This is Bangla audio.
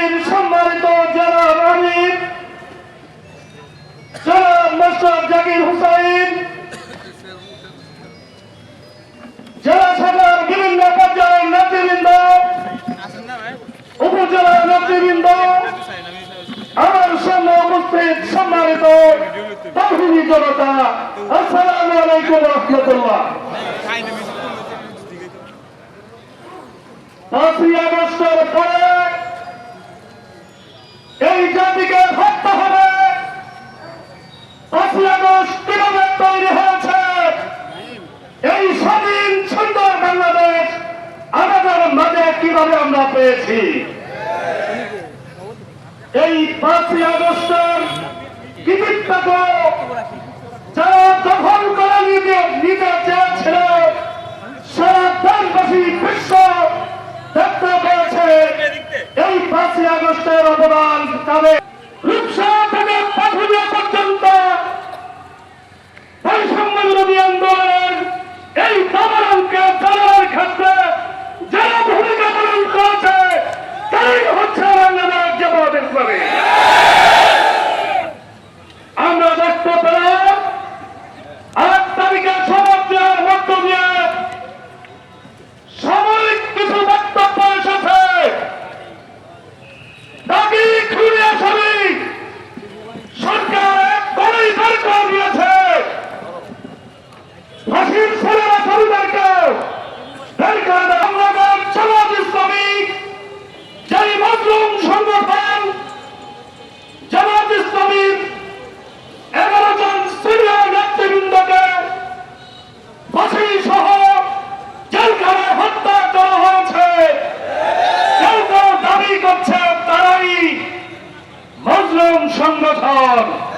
বিএনপির সম্মানিত জেলা আমির জনাব মোশারফ জাকির হুসাইন, জেলা শাখার বিভিন্ন পর্যায়ের নেতৃবৃন্দ উপজেলা নেতৃবৃন্দ, আমার সামনে উপস্থিত সম্মানিত তহবিলি জনতা, আসসালামু আলাইকুম রহমতুল্লাহ। পাঁচই আগস্টের পরে এই জাতিকে ভাবতে হবে। পাঁচই আগস্ট কীভাবে তৈরি হয়েছে? এই স্বাধীন, সুন্দর বাংলাদেশ আমাদের মাঝে কীভাবে আমরা পেয়েছি? এই পাঁচই আগস্টের কৃতিত্বকে যারা দখল করে নিতে চেয়েছিল, সারা দেশবাসী বিশ্ব দেখতে পেয়েছে। এই পাঁচই আগস্টের অবদান তাদের রূপসা সংগঠন।